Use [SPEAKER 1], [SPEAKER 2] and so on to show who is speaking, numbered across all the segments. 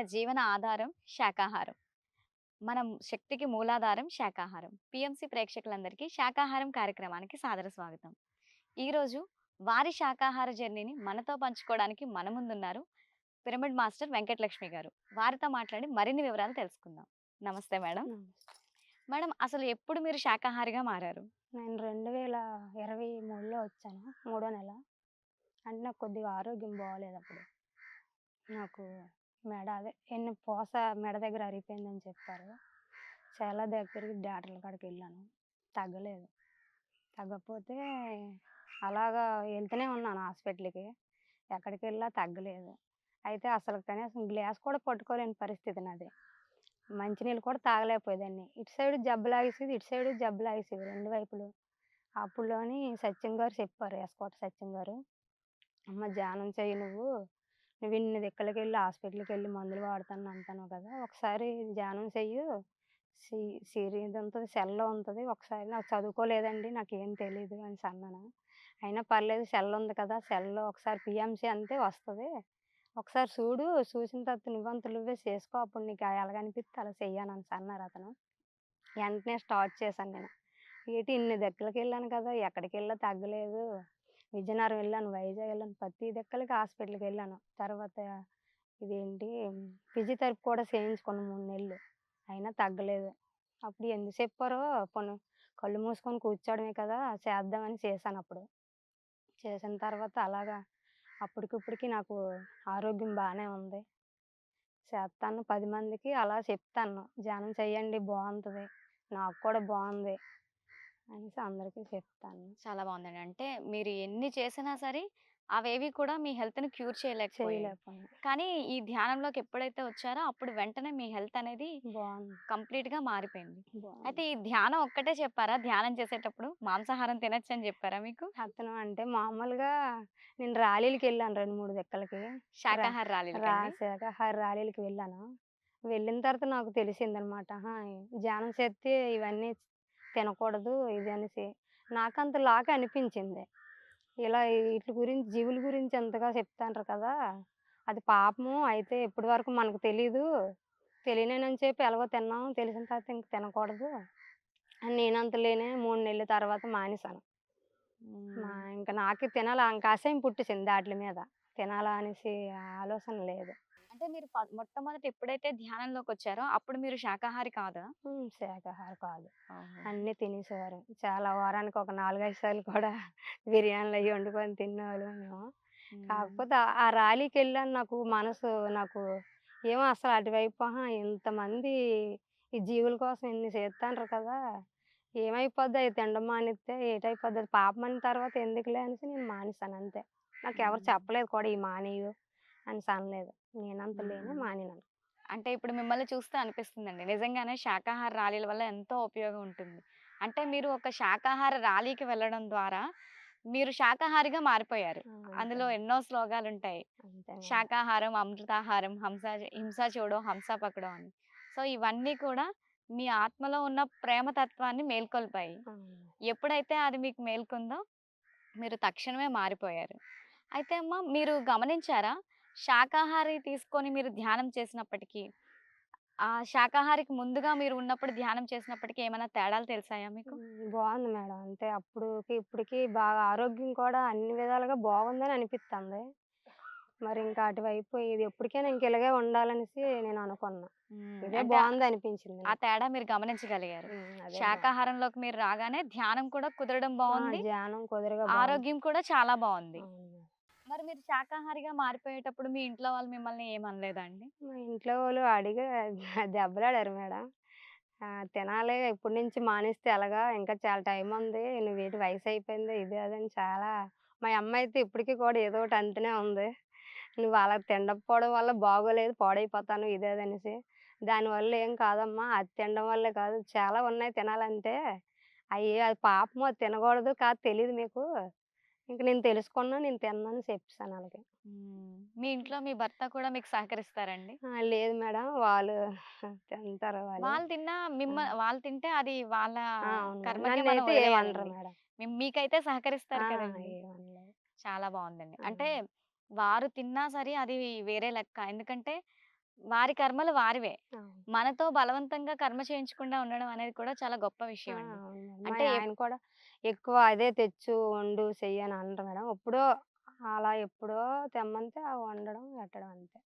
[SPEAKER 1] మన జీవన ఆధారం శాకాహారం మనం శక్తికి మూలాధారం శాకాహారం పిఎంసి ప్రేక్షకులందరికీ శాకాహారం కార్యక్రమానికి సాదర స్వాగతం. ఈరోజు వారి శాకాహార జర్నీని మనతో పంచుకోవడానికి మన ముందున్నారు పిరమిడ్ మాస్టర్ వెంకటలక్ష్మి గారు. వారితో మాట్లాడి మరిన్ని వివరాలు తెలుసుకుందాం. నమస్తే మేడం. మేడం అసలు ఎప్పుడు మీరు శాకాహారిగా మారారు?
[SPEAKER 2] నేను రెండు వేల ఇరవై మూడులో వచ్చాను మూడో నెల. అంటే నాకు కొద్దిగా ఆరోగ్యం బాగోలేదు అప్పుడు. నాకు మెడ అదే. ఎన్ని పోస మెడ దగ్గర అరిగిపోయిందని చెప్పారు. చాలా దగ్గరికి డాక్టర్ల కాడికి వెళ్ళాను. తగ్గలేదు. తగ్గకపోతే అలాగా వెళ్తూనే ఉన్నాను హాస్పిటల్కి. ఎక్కడికి వెళ్ళా తగ్గలేదు. అయితే అసలు కనీసం గ్లాస్ కూడా పట్టుకోలేని పరిస్థితి నాది. మంచినీళ్ళు కూడా తాగలేకపోయేదాన్ని. ఇటు సైడ్ జబ్బులాగేసేది ఇటు సైడ్ జబ్బులాగేసేది రెండు వైపులు. అప్పుడులోని సత్యం గారు చెప్పారు ఎస్కోట సత్యం గారు. అమ్మ ధ్యానం చేయి నువ్వు. నువ్వు ఇన్ని దిక్కలకి వెళ్ళి హాస్పిటల్కి వెళ్ళి మందులు వాడుతాను అంటాను కదా! ఒకసారి ధ్యానం చెయ్యి. సి సిరి ఉంటుంది సెల్లో ఉంటుంది. ఒకసారి నాకు చదువుకోలేదండి నాకు ఏం తెలియదు అని అన్నాను. అయినా పర్లేదు సెల్ ఉంది కదా! సెల్లో ఒకసారి పిఎంసి అంతే వస్తుంది. ఒకసారి చూడు చూసిన తర్వాత నువ్వంత నువ్వే చేసుకో అప్పుడు నీకు ఎలాగనిపిస్తే అలా చెయ్యాను అని అన్నారు అతను. వెంటనే స్టార్ట్ చేశాను నేను. ఏంటి ఇన్ని దగ్గరికి వెళ్ళాను కదా! ఎక్కడికి వెళ్ళా తగ్గలేదు. విజయనగరం వెళ్ళాను వైజాగ్ వెళ్ళాను ప్రతి దగ్గరికి హాస్పిటల్కి వెళ్ళాను. తర్వాత ఇదేంటి ఫిజియోథెరపీ కూడా చేయించుకున్నాను మూడు నెలలు. అయినా తగ్గలేదు. అప్పుడు ఎందుకు చెప్పారో కొన్ని కళ్ళు మూసుకొని కూర్చోవడమే కదా చేద్దామని చేశాను అప్పుడు. చేసిన తర్వాత అలాగా అప్పటికిప్పటికి నాకు ఆరోగ్యం బాగానే ఉంది. చేస్తాను పది మందికి అలా చెప్తాను. ధ్యానం చేయండి బాగుంటుంది. నాకు కూడా బాగుంది. అనేసి అందరికీ చెప్తాను.
[SPEAKER 1] చాలా బాగుందండి. అంటే మీరు ఎన్ని చేసినా సరే అవేవి కూడా మీ హెల్త్ని క్యూర్ చేయలేకపోయాయి.
[SPEAKER 2] చేయలేకపోయినా
[SPEAKER 1] కానీ ఈ ధ్యానంలోకి ఎప్పుడైతే వచ్చారో అప్పుడు వెంటనే మీ హెల్త్ అనేది
[SPEAKER 2] బాగుంది.
[SPEAKER 1] కంప్లీట్గా మారిపోయింది
[SPEAKER 2] బాగుంది.
[SPEAKER 1] అయితే ఈ ధ్యానం ఒక్కటే చెప్పారా? ధ్యానం చేసేటప్పుడు మాంసాహారం తినొచ్చు అని చెప్పారా మీకు?
[SPEAKER 2] అతను అంటే మామూలుగా నేను ర్యాలీలకి వెళ్ళాను రెండు మూడు దిక్కలకి.
[SPEAKER 1] శాకాహార రాలేదు
[SPEAKER 2] రాశాక ర్యాలీలకి వెళ్ళాను. వెళ్ళిన తర్వాత నాకు తెలిసిందనమాట ధ్యానం చేస్తే ఇవన్నీ తినకూడదు ఇది అనేసి నాకంత లాగా అనిపించింది. ఇలా వీటి గురించి జీవుల గురించి ఎంతగా చెప్తాంటారు కదా అది పాపము అయితే ఇప్పటి వరకు మనకు తెలీదు. తెలియనని చెప్పి ఎలాగో తిన్నాం తెలిసిన తర్వాత ఇంక తినకూడదు. అని నేనంత లేనే మూడు నెలల తర్వాత మానేశాను. మా ఇంకా నాకు తినాలి ఇంకా అసహ్యం పుట్టించింది దాట్ల మీద. తినాలా అనేసి ఆలోచన లేదు.
[SPEAKER 1] అంటే మీరు మొట్టమొదట ఎప్పుడైతే ధ్యానంలోకి వచ్చారో అప్పుడు మీరు శాకాహారి కాదా?
[SPEAKER 2] శాకాహారి కాదు. అన్నీ తినేసేవారు. చాలా వారానికి ఒక నాలుగైదు సార్లు కూడా బిర్యానీలు అవి వండుకొని తినేవాళ్ళం మేము. కాకపోతే ఆ- ర్యాలీకి వెళ్ళాను నాకు మనసు నాకు ఏమో అసలు అటువైపు ఇంతమంది ఈ జీవుల కోసం ఇన్ని చేస్తాంటారు కదా! ఏమైపోద్ది? అవి తినడం మానేస్తే ఏటైపోద్ది? అది పాపం అన్న తర్వాత ఎందుకులే అనేసి నేను మానేశాను అంతే. నాకు ఎవరు. చెప్పలేదు కూడా ఈ మానేయు. అని అనలేదు నేనంత లేనే. మానేనాను.
[SPEAKER 1] అంటే ఇప్పుడు మిమ్మల్ని చూస్తే అనిపిస్తుందండి. నిజంగానే శాకాహార ర్యాలీల వల్ల ఎంతో ఉపయోగం ఉంటుంది. అంటే మీరు ఒక శాకాహార ర్యాలీకి వెళ్ళడం ద్వారా మీరు శాకాహారిగా మారిపోయారు. అందులో ఎన్నో శ్లోకాలు ఉంటాయి. శాకాహారం అమృతాహారం హంస హింస చూడో హంస పకడో అని. సో ఇవన్నీ కూడా మీ ఆత్మలో ఉన్న ప్రేమ తత్వాన్ని మేల్కొల్పాయి. ఎప్పుడైతే అది మీకు మేల్కొందో మీరు తక్షణమే మారిపోయారు. అయితే అమ్మ మీరు గమనించారా? శాకాహారి తీసుకొని మీరు ధ్యానం చేసినప్పటికీ ఆ శాకాహారికి ముందుగా మీరు ఉన్నప్పుడు ధ్యానం చేసినప్పటికీ ఏమైనా తేడాలు తెలిసాయా మీకు?
[SPEAKER 2] బాగుంది మేడం. అంటే అప్పుడుకి ఇప్పటికి బాగా ఆరోగ్యం కూడా అన్ని విధాలుగా బాగుందని అనిపిస్తుంది మరి ఇంకా అటువైపు ఇది ఎప్పటికైనా ఇంక ఇలాగే ఉండాలనేసి నేను అనుకున్నా. ఇదే బాగుంది అనిపించింది
[SPEAKER 1] ఆ. తేడా మీరు గమనించగలిగారు. శాకాహారంలోకి మీరు రాగానే ధ్యానం కూడా కుదరడం బాగుంది.
[SPEAKER 2] ధ్యానం కుదురుగా.
[SPEAKER 1] ఆరోగ్యం కూడా చాలా బాగుంది. మరి మీరు శాకాహారిగా మారిపోయేటప్పుడు మీ ఇంట్లో వాళ్ళు మిమ్మల్ని ఏమనలేదండి?
[SPEAKER 2] మా ఇంట్లో వాళ్ళు అడిగి దెబ్బలాడారు మేడం. తినాలి. ఇప్పటి నుంచి మానేస్తే ఎలాగా? ఇంకా చాలా టైం ఉంది. నువ్వు నువ్వేటి వయసు అయిపోయింది? ఇది అదని చాలా మా అమ్మ అయితే ఇప్పటికీ కూడా ఏదో ఒకటి అంతనే ఉంది. నువ్వు అలా తినకపోవడం వల్ల బాగోలేదు. పాడైపోతాను. ఇదే అనేసి. దానివల్ల ఏం కాదమ్మా. అది తినడం వల్లే కాదు. చాలా ఉన్నాయి తినాలంటే. అయ్యే అది పాపము. అది తినకూడదు కాదు. తెలియదు మీకు. ఇంక నేను తెలుసుకున్నా నేను తిన్నాను చెప్పాను
[SPEAKER 1] మ్మ్. మీ ఇంట్లో మీ భర్త కూడా మీకు సహకరిస్తారండి?
[SPEAKER 2] లేదు మేడం. వాళ్ళు తింటారు వాళ్ళు.
[SPEAKER 1] తిన్నా మిమ్మ వాళ్ళు తింటే అది వాళ్ళ
[SPEAKER 2] మేడం. ఏమనరు
[SPEAKER 1] మీకైతే సహకరిస్తారు కదండి. చాలా బాగుందండి. అంటే వారు తిన్నా సరే అది వేరే లెక్క. ఎందుకంటే వారి కర్మలు వారివే. మనతో బలవంతంగా కర్మ చేయించకుండా ఉండడం అనేది కూడా చాలా గొప్ప! విషయం అంటే
[SPEAKER 2] ఆయన కూడా ఎక్కువ అదే తెచ్చు, వండు, చెయ్యి అని అనరు మేడం. ఎప్పుడో అలా ఎప్పుడో తెమ్మంటే అవి వండడం, పెట్టడం అంతే.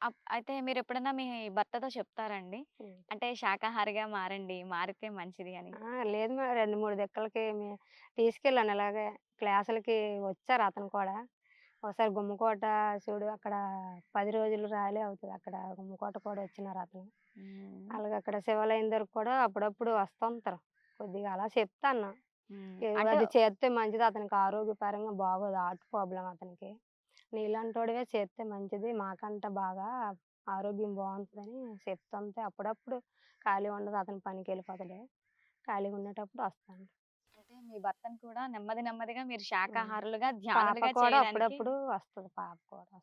[SPEAKER 1] అప్ అయితే మీరెప్పుడన్నా మీ భర్తతో చెప్తారా అండి?
[SPEAKER 2] హ్మ్.
[SPEAKER 1] అంటే శాకాహారిగా మారండి. మారితే మంచిది అని.
[SPEAKER 2] లేదు మేడం 2, 3 దిక్కలకి తీసుకెళ్ళాను ఇలాగే క్లాసులకి వచ్చారు అతను కూడా. ఒకసారి గుమ్మకోట చూడు అక్కడ 10 రోజులు ర్యాలీ అవుతది. అక్కడ గుమ్మకోట కూడా వచ్చినారు అతను. అలాగే అక్కడ శివాలయం దగ్గరకి కూడా అప్పుడప్పుడు వస్తుంటారు. కొద్దిగా అలా చెప్తాను. అది చేస్తే మంచిది అతనికి ఆరోగ్యపరంగా బాగోదు. హార్ట్ ప్రాబ్లమ్ అతనికి. నీలాంటోడివే చేస్తే మంచిది. మాకంట బాగా ఆరోగ్యం బావుంటదని చెప్తుంటే అప్పుడప్పుడు ఖాళీ ఉండదు. అతను పనికెళ్ళిపోతాడు. ఖాళీగా ఉండేటప్పుడు వస్తాను.
[SPEAKER 1] మీ భర్తను కూడా నెమ్మది నెమ్మదిగా మీరు. శాకాహారులుగా, ధ్యానులుగా
[SPEAKER 2] కూడా అప్పుడప్పుడు వస్తది. పాప కూడా.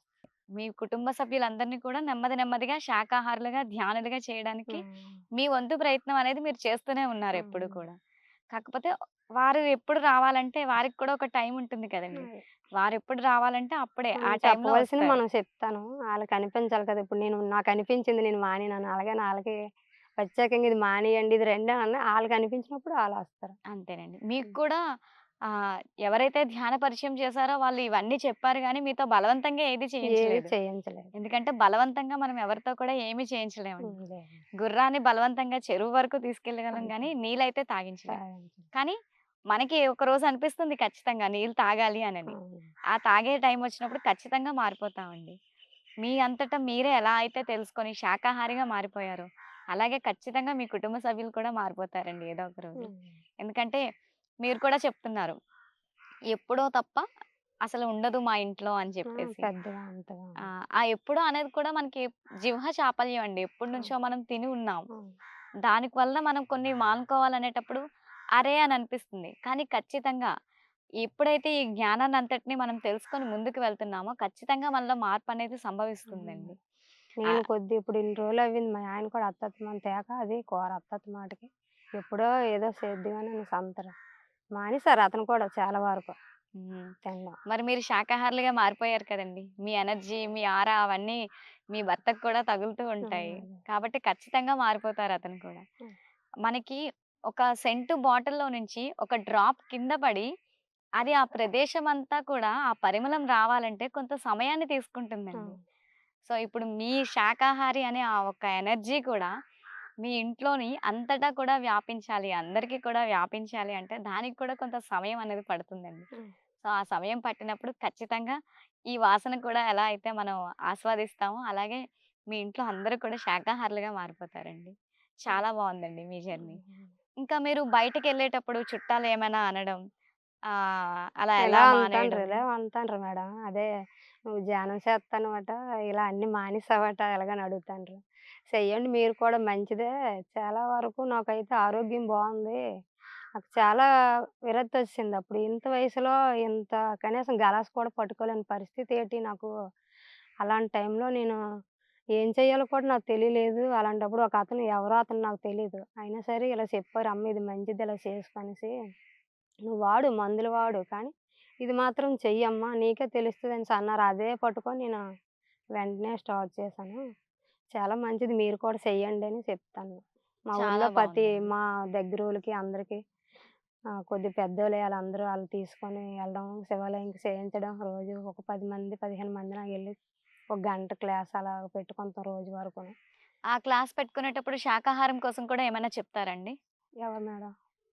[SPEAKER 1] మీ కుటుంబ సభ్యులందరినీ కూడా నెమ్మది నెమ్మదిగా శాకాహారులుగా, ధ్యానులుగా చేయడానికి. మీ వంతు ప్రయత్నం అనేది మీరు చేస్తూనే ఉన్నారు ఎప్పుడు. కూడా. కాకపోతే వారు ఎప్పుడు రావాలంటే వారికి కూడా ఒక టైం ఉంటుంది కదండీ!
[SPEAKER 2] అది.
[SPEAKER 1] వారెప్పుడు రావాలంటే అప్పుడే. ఆ
[SPEAKER 2] చెప్పవలసింది
[SPEAKER 1] వస్తారు.
[SPEAKER 2] మనం చెప్తాను. ఆళ్ళకి అనిపించాలి కదా! ఇప్పుడు నేను నాకనిపించింది నేను మానేనని. అలాగని ఆళ్ళకి ప్రత్యేకంగా ఇది మానేయండి, ఇది రండి అని ఆళ్ళకి అనిపించినప్పుడు ఆళ్ళొస్తారు.
[SPEAKER 1] అంతేనండి. మీకు. కూడా ఎవరైతే ధ్యాన పరిచయం చేశారో వాళ్ళు ఇవన్నీ చెప్పారు గానీ, మీతో బలవంతంగా ఏది చేయించలేదు. ఎందుకంటే బలవంతంగా మనం ఎవరితో కూడా ఏమీ.
[SPEAKER 2] లేదు.
[SPEAKER 1] గుర్రాన్ని బలవంతంగా చెరువు వరకు తీసుకెళ్ళగలం. గానీ, నీళ్ళైతే తాగించలేం.
[SPEAKER 2] తాగించలేదు.
[SPEAKER 1] కానీ మనకి ఒకరోజు అనిపిస్తుంది ఖచ్చితంగా నీళ్ళు తాగాలి అనని.
[SPEAKER 2] అవును.
[SPEAKER 1] ఆ తాగే టైం వచ్చినప్పుడు ఖచ్చితంగా మారిపోతామండి. మీ అంతట మీరే ఎలా అయితే తెలుసుకొని శాకాహారిగా మారిపోయారో, అలాగే ఖచ్చితంగా మీ కుటుంబ సభ్యులు కూడా మారిపోతారండి ఏదో ఒక రోజు. ఎందుకంటే మీరు కూడా చెప్తున్నారు. ఎప్పుడో తప్ప అసలు ఉండదు మా ఇంట్లో అని! చెప్పేసి. ఆ! ఎప్పుడో అనేది కూడా మనకి జిహ్వ చాపల్యం అండి.
[SPEAKER 2] అవును.
[SPEAKER 1] ఎప్పటినుంచో మనం తిని ఉన్నాం. దానికి వల్ల మనం కొన్ని మానుకోవాలనేటప్పుడు అరే! అని అనిపిస్తుంది. కానీ ఖచ్చితంగా ఎప్పుడైతే ఈ జ్ఞానాన్ని అంతటిని మనం తెలుసుకొని ముందుకు వెళ్తున్నామో ఖచ్చితంగా మనలో మార్పనేది
[SPEAKER 2] హ్మ్.
[SPEAKER 1] సంభవిస్తుందండి.
[SPEAKER 2] నేను కొద్ది ఇప్పుడు ఇన్ని రోజులు అవ్వింది. మా ఆయన కూడా అత్తత్తమాన తేక అది కూర అత్తత్తమాటకి. ఎప్పుడో ఏదో సేద్దిగాని అనేసి అంటారు. మానేసారు అతను కూడా చాలా వరకు. తినడం.
[SPEAKER 1] మరి మీరు శాకాహారులుగా మారిపోయారు కదండీ! మీ ఎనర్జీ, మీ ఆరా అవన్నీ మీ భర్తకు కూడా తగులుతూ. ఉంటాయి. కాబట్టి ఖచ్చితంగా మారిపోతారు అతను కూడా. మనకి ఒక సెంటు బాటిల్‌లో నుంచి ఒక డ్రాప్ కింద పడి, అది ఆ ప్రదేశం అంతా కూడా ఆ పరిమళం రావాలంటే కొంత సమయాన్ని తీసుకుంటుందండి.
[SPEAKER 2] అవును.
[SPEAKER 1] సో, ఇప్పుడు మీ శాకాహారి అనే ఆ ఒక్క ఎనర్జీ కూడా మీ ఇంట్లోని అంతటా కూడా వ్యాపించాలి. అందరికీ కూడా వ్యాపించాలి అంటే దానికి కూడా కొంత సమయం అనేది పడుతుందండి. సో, ఆ సమయం పట్టినప్పుడు ఖచ్చితంగా ఈ వాసన కూడా ఎలా అయితే మనం ఆస్వాదిస్తామో, అలాగే మీ ఇంట్లో అందరూ కూడా శాకాహారులుగా మారిపోతారండి. చాలా బావుందండి మీ జర్నీ. ఇంకా మీరు బయటికెళ్ళేటప్పుడు చుట్టాలేమైనా అనడం ఆహ్, అలా ఎలా
[SPEAKER 2] అంటాండ్రు మేడం. అదే "నువ్వు ధ్యానం చేస్తానమాట ఇలా అన్ని మానేసావట" ఎలాగని అడుగుతాండ్రు. చెయ్యండి మీరు కూడా మంచిదే. చాలా వరకు నాకైతే ఆరోగ్యం బాగుంది నాకు చాలా విరక్తి వచ్చింది అప్పుడు ఇంత వయసులో ఇంత కనీసం గలాస్ కూడా పట్టుకోలేని పరిస్థితి ఏంటి నాకు. అలాంటి టైంలో నేను ఏం చేయాలో కూడా నాకు తెలియలేదు. అలాంటప్పుడు ఒక అతను ఎవరో అతను నాకు తెలియదు అయినా సరే ఇలా చెప్పారు, "అమ్మ ఇది మంచిది ఇలా చేసుకో" అనేసి. "నువ్వు వాడు మందులు వాడు. కానీ ఇది మాత్రం చెయ్యమ్మా నీకే తెలుస్తదనేసి" అన్నారు. అదే పట్టుకొని నేను వెంటనే స్టార్ట్ చేశాను. చాలా మంచిది మీరు కూడా చెయ్యండి అని చెప్తాను. మా ఊర్లో ప్రతి. మా దగ్గరోళ్ళకి అందరికి ఆహ్, కొద్దిగా పెద్దోళ్ళే ఆళ్ళందరూ ఆళ్ళు తీసుకొని ఎళ్ళడం, శివాలయంకి చేయించడం రోజు ఒక 10 మంది, 15 మందిన ఎళ్ళి ఒక గంట క్లాస్ అలా పెట్టుకుంటాం రోజు వరకును.
[SPEAKER 1] ఆ క్లాస్ పెట్టుకునేటప్పుడు శాకాహారం కోసం కూడా ఏమైనా చెప్తారండి?
[SPEAKER 2] ఎవరు మేడం?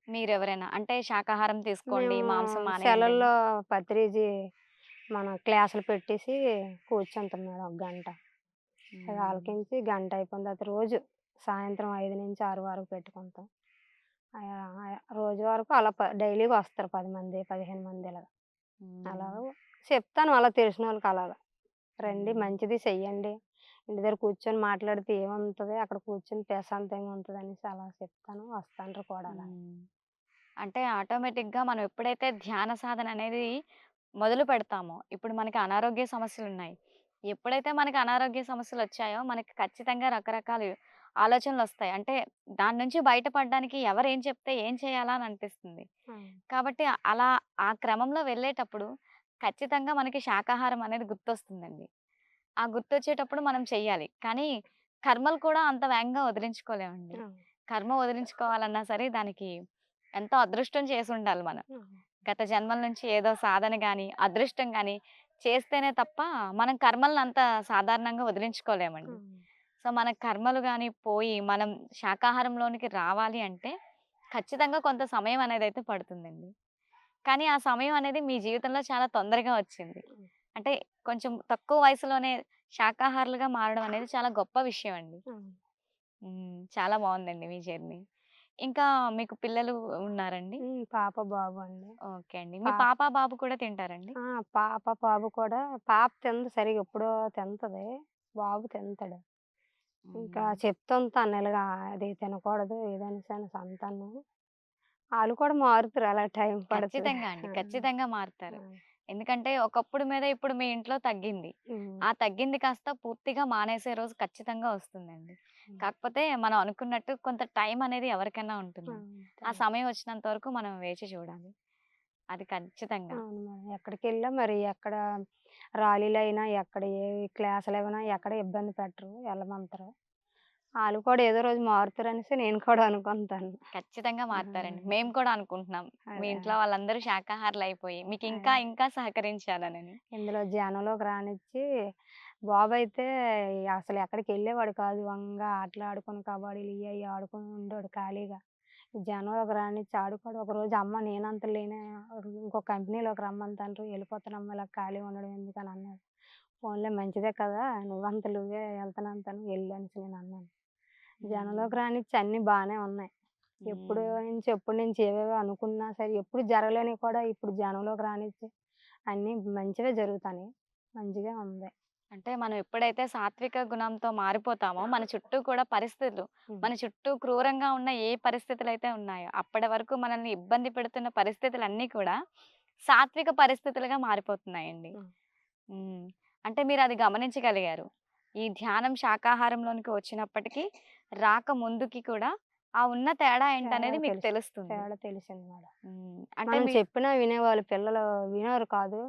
[SPEAKER 1] మీరెవరైనా? అంటే శాకాహారం తీసుకోండి, మాంసం మానేయండి.
[SPEAKER 2] సెలవుల్లో పత్రిజీ మన క్లాసులు పెట్టేసి కూర్చుంటాం మేడం ఒక గంట. అది. ఆలకించి గంట అయిపోయిన తర్వాత రోజు సాయంత్రం 5-6 వరకు పెట్టుకుంటాం. ఆహ్, ఆహ్, రోజు వరకు అలా డైలీగా వస్తారు 10 మంది, 15 మంది ఇలాగ. అలా. చెప్తాను అలా తెలిసినోళ్ళకి అలాగా. రండి. మంచిది చెయ్యండి. ఇంటి దగ్గర కూర్చొని మాట్లాడితే ఏముంటది అక్కడ కూర్చొని ప్రశాంతంగా ఉంటదనేసి అలా చెప్తాను. వస్తాండ్రు కూడా.
[SPEAKER 1] అంటే ఆటోమేటిక్‌గా మనం ఎప్పుడైతే ధ్యాన సాధన అనేది మొదలు పెడతామో, ఇప్పుడు మనకి అనారోగ్య సమస్యలున్నాయి. ఎప్పుడైతే మనకి అనారోగ్య సమస్యలొచ్చాయో, మనకి ఖచ్చితంగా రకరకాల ఆలోచనలొస్తాయి. అంటే దాని నుంచి బయటపడడానికి ఎవరేం చెప్తే ఏం చేయాలా అని అనిపిస్తుంది. కాబట్టి అలా ఆ క్రమంలో వెళ్ళేటప్పుడు ఖచ్చితంగా మనకి శాకాహారం అనేది గుర్తొస్తుందండి. ఆ గుర్తొచ్చేటప్పుడు మనం చెయ్యాలి. కానీ కర్మలు కూడా అంత వేగంగా వదిలించుకోలేమండి. కర్మ వదిలించుకోవాలన్నా సరే దానికి ఎంతో అదృష్టం చేసుండాలి మనం.
[SPEAKER 2] అవును.
[SPEAKER 1] గత జన్మల నుంచి ఏదో సాధన గాని, అదృష్టం గాని చేస్తేనే తప్ప మనం కర్మలను అంత సాధారణంగా వదిలించుకోలేమండి. సో, మన కర్మలు గాని పోయి మనం శాకాహారంలోనికి రావాలి అంటే ఖచ్చితంగా కొంత సమయం అనేదైతే పడుతుందండి. కానీ ఆ సమయం అనేది మీ జీవితంలో చాలా తొందరగా వచ్చింది. అంటే కొంచెం తక్కువ వయసులోనే శాకాహారులుగా మారడం అనేది చాలా గొప్ప విషయం అండి. చాలా బావుందండి మీ జర్నీ. ఇంకా మీకు పిల్లలు ఉన్నారండి?
[SPEAKER 2] పాప, బాబు అండి.
[SPEAKER 1] ఓకే అండి. మీ పాప, బాబు కూడా తింటారండి?
[SPEAKER 2] పాప, బాబు కూడా పాప తినదు సరిగ్గా ఎప్పుడో తింటది. బాబు తింటాడు. ఇంకా. చెప్తుంటాను ఇలాగా అది తినకూడదు ఏదనేసని సంతాను. ఆళ్ళు కూడా మారుతారు అలా టైం.
[SPEAKER 1] ఖచ్చితంగా అండి. ఖచ్చితంగా మారుతారు. ఎందుకంటే ఒకప్పుడు మీద ఇప్పుడు మీ ఇంట్లో తగ్గింది. ఆ తగ్గింది కాస్త పూర్తిగా మానేసే రోజు ఖచ్చితంగా వస్తుందండి. కాకపోతే మనం అనుకున్నట్టు కొంత టైం అనేది ఎవరికైనా ఉంటుంది.
[SPEAKER 2] ఆ!
[SPEAKER 1] సమయం వచ్చినంత వరకు మనం వేచి చూడాలి. అది ఖచ్చితంగా.
[SPEAKER 2] మరి. ఎక్కడికెళ్ళినా మరి ఎక్కడ ర్యాలీలయినా, ఎక్కడ ఏ క్లాసులయినా ఎక్కడ ఇబ్బంది పెట్టరు. ఎళ్ళమంటారు. ఆళ్ళు కూడా ఏదో రోజు మారుతారనేసి నేను కూడా అనుకుంటాను.
[SPEAKER 1] ఖచ్చితంగా మారుతారండి. మేము కూడా అనుకుంటున్నాం. మీ. ఇంట్లో వాళ్ళందరూ శాకాహారులయిపోయి మీకు ఇంకా. ఇంకా సహకరించాలనని.
[SPEAKER 2] ఇందులో జనంలోకి రానిచ్చి బాబయితే అసలు ఎక్కడికెళ్ళేవాడు కాదు. వంగా ఆటలాడుకొని కబడ్డీలు ఇయి అయి ఆడుకొని ఉండేవాడు ఖాళీగా. జనంలోకి రానిచ్చి ఆడుకోడు. ఒకరోజు అమ్మ నేనంత లేనే ఇంకో కంపెనీలోకి రమ్మంటాన్రు. ఎళ్ళిపోతానమ్మ ఇలా ఖాళీగా ఉండడం ఎందుకని అన్నాడు. పోన్లే మంచిదే కదా! నువ్వంత నువ్వే ఎళ్తానంటాను ఎళ్ళు అనేసి నేనన్నాను. జనంలోకి. రానిచ్చి అన్నీ బానే ఉన్నాయి. ఎప్పుడో. నుంచి ఎప్పటి నుంచి ఏవేవో అనుకున్నా సరే ఎప్పుడు జరగలేనివి కూడా ఇప్పుడు జనంలోకి రానిచ్చి అన్నీ మంచివే జరుగుతాన్నాయి. మంచిగా ఉంది.
[SPEAKER 1] అంటే మనం ఎప్పుడైతే సాత్విక గుణంతో మారిపోతామో మన చుట్టూ కూడా పరిస్థితులు. మన చుట్టూ క్రూరంగా ఉన్న ఏ పరిస్థితులైతే ఉన్నాయో అప్పటి వరకు మనల్ని ఇబ్బంది పెడుతున్న పరిస్థితులన్నీ కూడా సాత్విక పరిస్థితులుగా మారిపోతున్నాయండి. అంటే మీరది గమనించగలిగారు. ఈ ధ్యానం శాకాహారంలోనికి వచ్చినప్పటికి రాకముందుకి కూడా ఆ ఉన్న తేడా ఏంటనేది మీకు
[SPEAKER 2] తెలుసు.
[SPEAKER 1] తెలుస్తుంది.
[SPEAKER 2] తేడా తెలిసింది మేడం.
[SPEAKER 1] అంటే
[SPEAKER 2] చెప్పినా వినేవాళ్ళు పిల్లలు వినరు కాదు.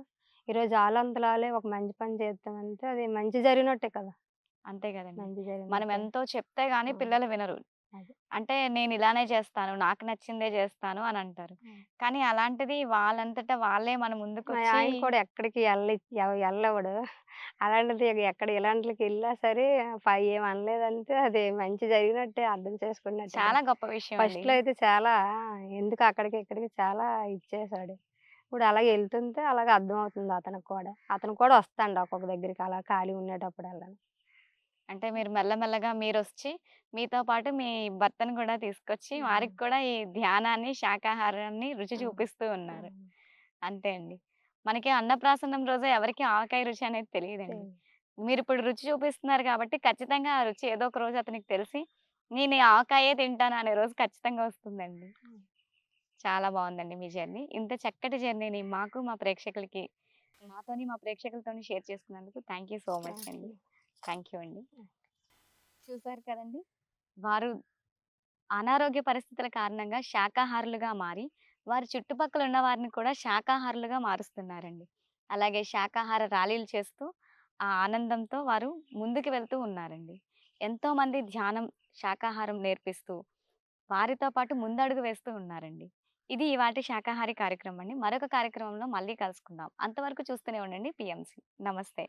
[SPEAKER 2] ఈరోజు ఆళ్ళే ఒక మంచి పని చేద్దామంటే అది మంచి జరిగినట్టే కదా!
[SPEAKER 1] అంతే.
[SPEAKER 2] మంచి
[SPEAKER 1] మనం. ఎంతో చెప్తే గాని! పిల్లలు వినరు. అంటే నేను ఇలానే చేస్తాను. నాకు నచ్చిందే చేస్తాను అని అంటారు. కానీ అలాంటిది వాళ్ళంతట వాళ్ళే మన
[SPEAKER 2] మా
[SPEAKER 1] ముందుకొచ్చి
[SPEAKER 2] ఆయన కూడా ఎక్కడికి ఎళ్ళి ఎవ ఎళ్ళనివ్వడు. అలాంటిది ఎక్కడ ఇలాంటిలకెళ్ళినా సరే ప ఏమి అనలేదంటే అది మంచి జరిగినట్టే అర్థం చేసుకున్నట్టే
[SPEAKER 1] చాలా! గొప్ప విషయం అండి.
[SPEAKER 2] ఫస్ట్‌లో అయితే చాలా ఎందుకు అక్కడికి ఇక్కడికి చాలా ఇచ్చేసాడు. ఇప్పుడు అలాగే ఎళ్తుంటే అలాగే అర్థమవుతుంది అతనికి కూడా. అతను కూడా వస్తాండు ఒక్కొక్క దగ్గరికి అలా ఖాళీ ఉండేటప్పుడల్లా.
[SPEAKER 1] అంటే మీరు మెల్లమెల్లగా మీరొచ్చి మీతో పాటు మీ భర్తను కూడా తీసుకొచ్చి. వారికి కూడా ఈ ధ్యానాన్ని, శాకాహారాన్ని రుచి! చూపిస్తూ ఉన్నారు. అంతే అండి. మనకి అన్నప్రాసన్నం రోజే ఎవరికీ ఆవకాయ రుచి అనేది తెలీదండి.
[SPEAKER 2] తెలీదు.
[SPEAKER 1] మీరిప్పుడు రుచి చూపిస్తున్నారు కాబట్టి ఖచ్చితంగా ఆ రుచి ఏదో ఒక రోజు అతనికి తెలిసి నేను ఆవకాయే తింటాను అనే రోజు ఖచ్చితంగా వస్తుందండి. చాలా బావుందండి మీ జర్నీ. ఇంత చక్కటి జర్నీని మాకు, మా ప్రేక్షకులకి మాతోని, మా ప్రేక్షకులతోని షేర్ చేసుకున్నందుకు యూ సో మచ్ అండి. థాంక్ యూ అండి. చూసారు కదండీ! వారు అనారోగ్య పరిస్థితుల కారణంగా శాకాహారులుగా మారి, వారి చుట్టుపక్కల ఉన్న వారిని కూడా శాకాహారులుగా మారుస్తున్నారండి. అలాగే శాకాహార ర్యాలీలు చేస్తూ, ఆ ఆనందంతో వారు ముందుకు వెళ్తూ ఉన్నారండి. ఎంతోమంది ధ్యానం, శాకాహారం నేర్పిస్తూ, వారితో పాటు ముందడుగు వేస్తూ ఉన్నారండి. ఇది ఇవాల్టి శాకాహారి కార్యక్రమం అండి. మరొక కార్యక్రమంలో మళ్ళీ కలుసుకుందాం. అంతవరకు చూస్తూనే ఉండండి పిఎంసి. నమస్తే.